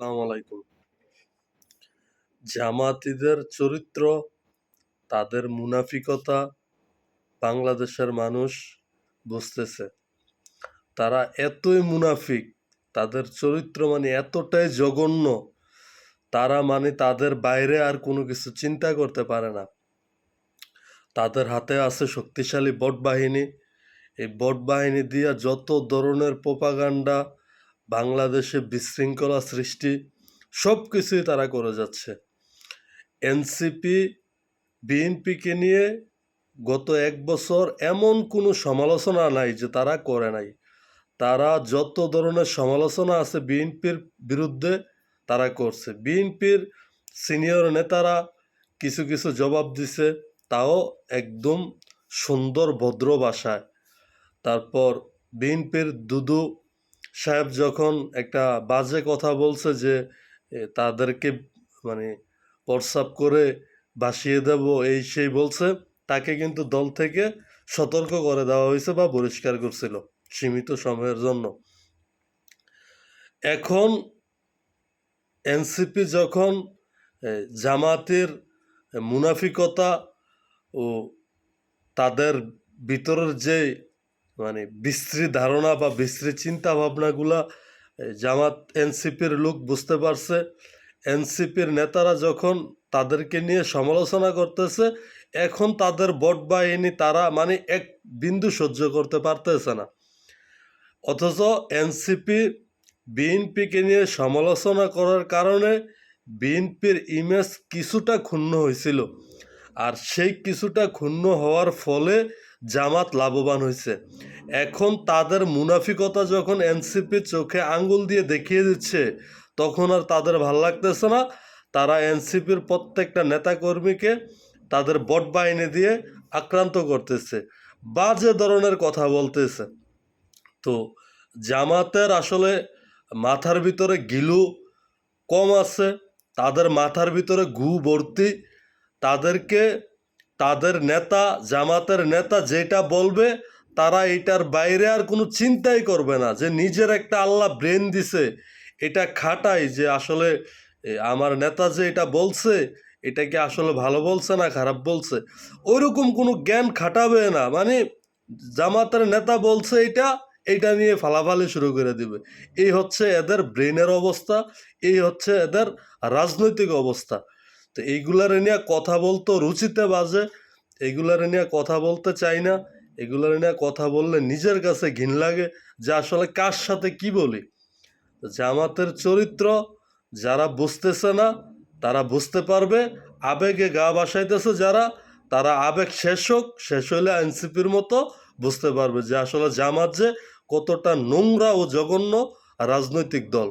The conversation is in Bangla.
আলাইকুম জামাতিদের চরিত্র, তাদের মুনাফিকতা বাংলাদেশের মানুষ বুঝতেছে। তারা এতই মুনাফিক, তাদের চরিত্র মানে এতটাই জঘন্য, তারা মানে তাদের বাইরে আর কোনো কিছু চিন্তা করতে পারে না। তাদের হাতে আছে শক্তিশালী বট বাহিনী এই বট বাহিনী দিয়ে যত ধরনের প্রোপাগান্ডা বাংলাদেশে বিশৃঙ্খলা সৃষ্টি সব কিছুই তারা করে যাচ্ছে। এনসিপি, বিএনপিকে নিয়ে গত এক বছর এমন কোনো সমালোচনা নাই যে তারা করে নাই। তারা যত ধরনের সমালোচনা আছে বিএনপির বিরুদ্ধে তারা করছে। বিএনপির সিনিয়র নেতারা কিছু কিছু জবাব দিছে, তাও একদম সুন্দর, ভদ্র ভাষায়। তারপর বিএনপির দুদু সাহেব যখন একটা বাজে কথা বলছে যে তাদেরকে মানে হোয়াটসঅ্যাপ করে বাসিয়ে দেব, এই সেই বলছে, তাকে কিন্তু দল থেকে সতর্ক করে দেওয়া হয়েছে বা বহিষ্কার করছিল সীমিত সময়ের জন্য। এখন এনসিপি যখন জামাতের মুনাফিকতা ও তাদের ভিতরের যে মানে বিশ্রী ধারণা বা বিশ্রী চিন্তা ভাবনাগুলা জামাত, এনসিপির লোক বুঝতে পারছে। এনসিপির নেতারা যখন তাদেরকে নিয়ে সমালোচনা করতেছে, এখন তাদের বট বাহিনী তারা মানে এক বিন্দু সহ্য করতে পারতেছে না। অথচ এনসিপি বিএনপিকে নিয়ে সমালোচনা করার কারণে বিএনপির ইমেজ কিছুটা ক্ষুণ্ণ হয়েছিল। আর সেই কিছুটা ক্ষুণ্ণ হওয়ার ফলে জামাত লাভবান হয়েছে। এখন তাদের মুনাফিকতা যখন এনসিপি চোখে আঙ্গুল দিয়ে দেখিয়ে দিচ্ছে, তখন আর তাদের ভালো লাগতেছে না। তারা এনসিপির প্রত্যেকটা নেতাকর্মীকে তাদের বট বাহিনী দিয়ে আক্রান্ত করতেছে। বাজে ধরনের কথা বলতেছে। তো জামাতের আসলে মাথার ভিতরে গিলু কম আছে, তাদের মাথার ভিতরে গু ভর্তি। তাদেরকে তাদের নেতা, জামাতের নেতা যেটা বলবে, তারা এটার বাইরে আর কোনো চিন্তাই করবে না যে নিজের একটা আল্লাহ ব্রেন দিছে। এটা খাটাই যে আসলে আমার নেতা যে এটা বলছে, এটা কি আসলে ভালো বলছে না খারাপ বলছে? ওইরকম কোনো জ্ঞান খাটাবে না। মানে জামাতের নেতা বলছে এটা এইটা নিয়ে ফালাফালি শুরু করে দিবে। এই হচ্ছে এদের ব্রেনের অবস্থা, এই হচ্ছে এদের রাজনৈতিক অবস্থা। তো এইগুলার নিয়ে কথা বলতে, রুচিতে বাজে। এইগুলার নিয়ে কথা বলতে চাই না। এগুলার নিয়ে কথা বললে নিজের কাছে ঘিন লাগে যে আসলে কার সাথে কি বলি। জামাতের চরিত্র যারা বুঝতেছে না, তারা বুঝতে পারবে। আবেগে গা বাসাইতেছে যারা, তারা আবেগ শেষ হোক, শেষ হইলে এনসিপির মতো বুঝতে পারবে যে আসলে জামাত যে কতটা নোংরা ও জঘন্য রাজনৈতিক দল।